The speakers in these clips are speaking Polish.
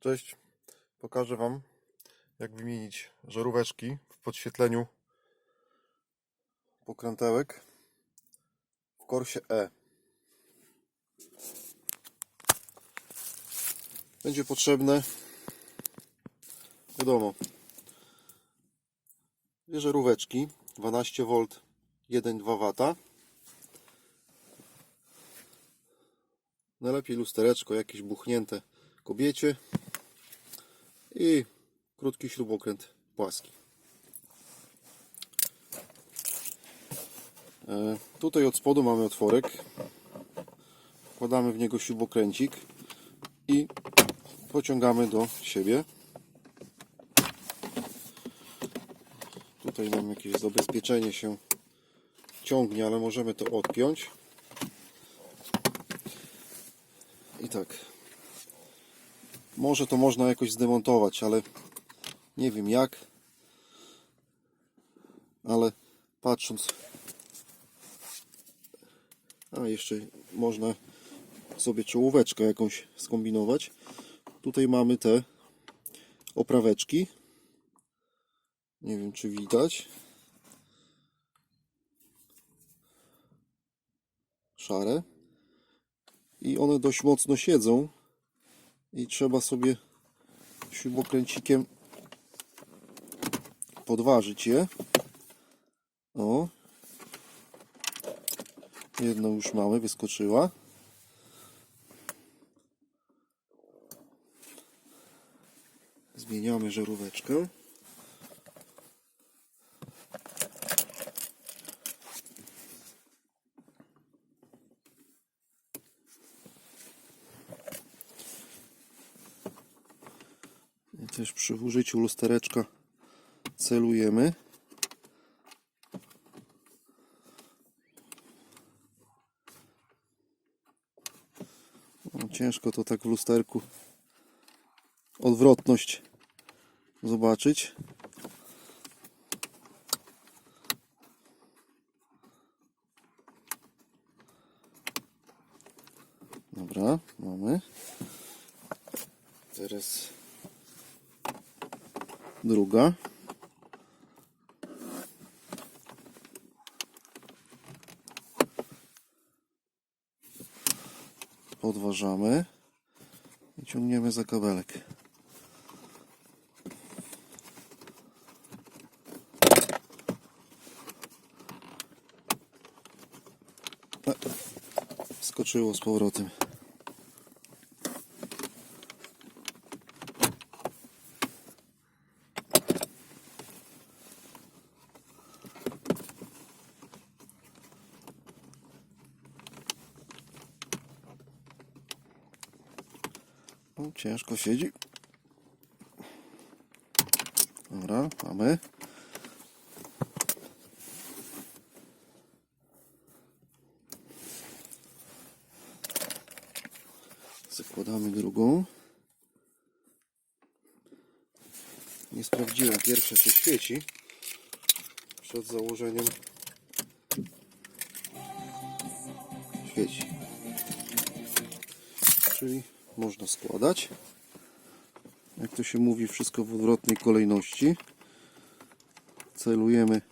Cześć, pokażę Wam jak wymienić żaróweczki w podświetleniu pokrętełek w Corsie E. Będzie potrzebne, wiadomo, dwie żaróweczki 12V 1,2 W. Najlepiej lustereczko jakieś buchnięte kobiecie i krótki śrubokręt płaski. E, Tutaj od spodu mamy otworek. Wkładamy w niego śrubokręcik i pociągamy do siebie. Tutaj mamy jakieś zabezpieczenie się ciągnie, ale możemy to odpiąć. I tak. Może to można jakoś zdemontować, ale nie wiem jak. Ale patrząc. A jeszcze można sobie czołóweczkę jakąś skombinować. Tutaj mamy te opraweczki. Nie wiem czy widać. Szare. I one dość mocno siedzą i trzeba sobie śrubokręcikiem podważyć je. O. Jedną już mamy, wyskoczyła. Zmieniamy żaróweczkę. Też przy użyciu lustereczka celujemy. No, ciężko to tak w lusterku odwrotność zobaczyć. Dobra, mamy. Teraz druga. Podważamy i ciągniemy za kabelek. Skoczyło z powrotem. Ciężko siedzi. Dobra, mamy. Zakładamy drugą. Nie sprawdziłem pierwsze czy świeci przed założeniem. Świeci. Czyli można składać. Jak to się mówi, wszystko w odwrotnej kolejności. Celujemy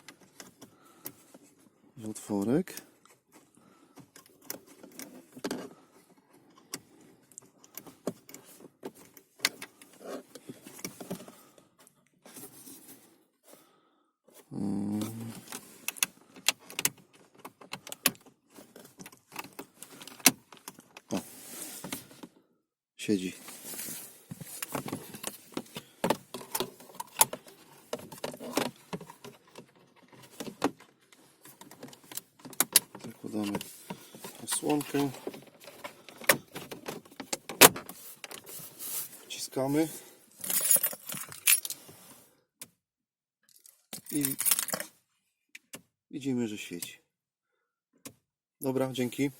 w otworek. Siedzi. Zakładamy osłonkę. Wciskamy. I widzimy, że świeci. Dobra, dzięki.